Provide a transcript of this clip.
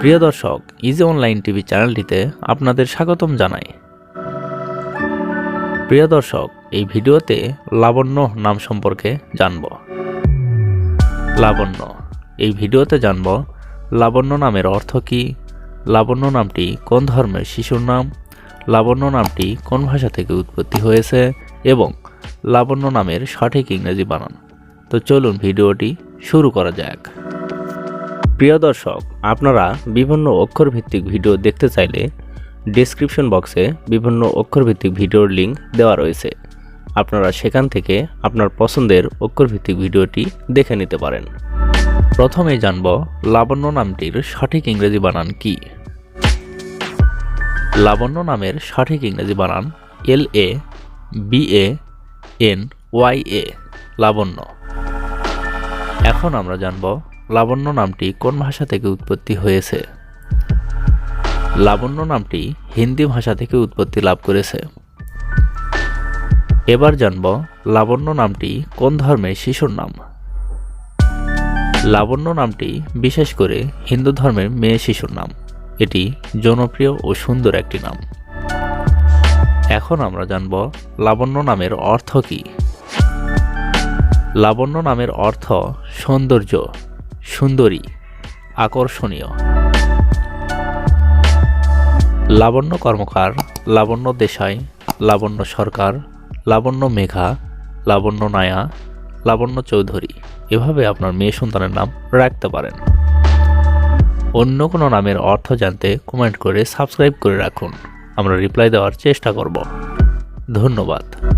প্রিয় দর্শক easy online TV চ্যানেলটিতে আপনাদের স্বাগতম জানাই। প্রিয় দর্শক, এই ভিডিওতে লাবণ্য নাম সম্পর্কে জানব। লাবণ্য, এই ভিডিওতে জানব লাবণ্য নামের অর্থ কী, লাবণ্য নামটি কোন ধর্মের শিশুর নাম, লাবণ্য নামটি কোন ভাষা থেকে উৎপত্তি হয়েছে এবং লাবণ্য নামের সঠিক ইংরেজি বানান। তো চলুন ভিডিওটি শুরু করা যাক। প্রিয় দর্শক, আপনারা বিভিন্ন অক্ষরভিত্তিক ভিডিও দেখতে চাইলে ডেসক্রিপশন বক্সে বিভিন্ন অক্ষরভিত্তিক ভিডিওর লিঙ্ক দেওয়া রয়েছে। আপনারা সেখান থেকে আপনার পছন্দের অক্ষরভিত্তিক ভিডিওটি দেখে নিতে পারেন। প্রথমে জানব লাবণ্য নামটির সঠিক ইংরেজি বানান কি? লাবণ্য নামের সঠিক ইংরেজি বানান L A, B A, N Y A, Labanya. এখন আমরা জানব লাবণ্য নামটি কোন ভাষা থেকে উৎপত্তি হয়েছে? লাবণ্য নামটি হিন্দি ভাষা থেকে উৎপত্তি লাভ করেছে। এবার জানব লাবণ্য নামটি কোন ধর্মের শিশুর নাম। লাবণ্য নামটি বিশেষ করে হিন্দু ধর্মের মেয়ে শিশুর নাম। এটি জনপ্রিয় ও সুন্দর একটি নাম। এখন আমরা জানব লাবণ্য নামের অর্থ কী। লাবণ্য নামের অর্থ সৌন্দর্য। সুন্দরী, আকর্ষণীয়। লাবণ্য কর্মকার, লাবণ্য দেশাই, লাবণ্য সরকার, লাবণ্য মেঘা, লাবণ্য নায়া, লাবণ্য চৌধুরী। এভাবে আপনার মেয়ে সন্তানের নাম রাখতে পারেন। অন্য কোনো নামের অর্থ জানতে কমেন্ট করে সাবস্ক্রাইব করে রাখুন। আমরা রিপ্লাই দেওয়ার চেষ্টা করব। ধন্যবাদ।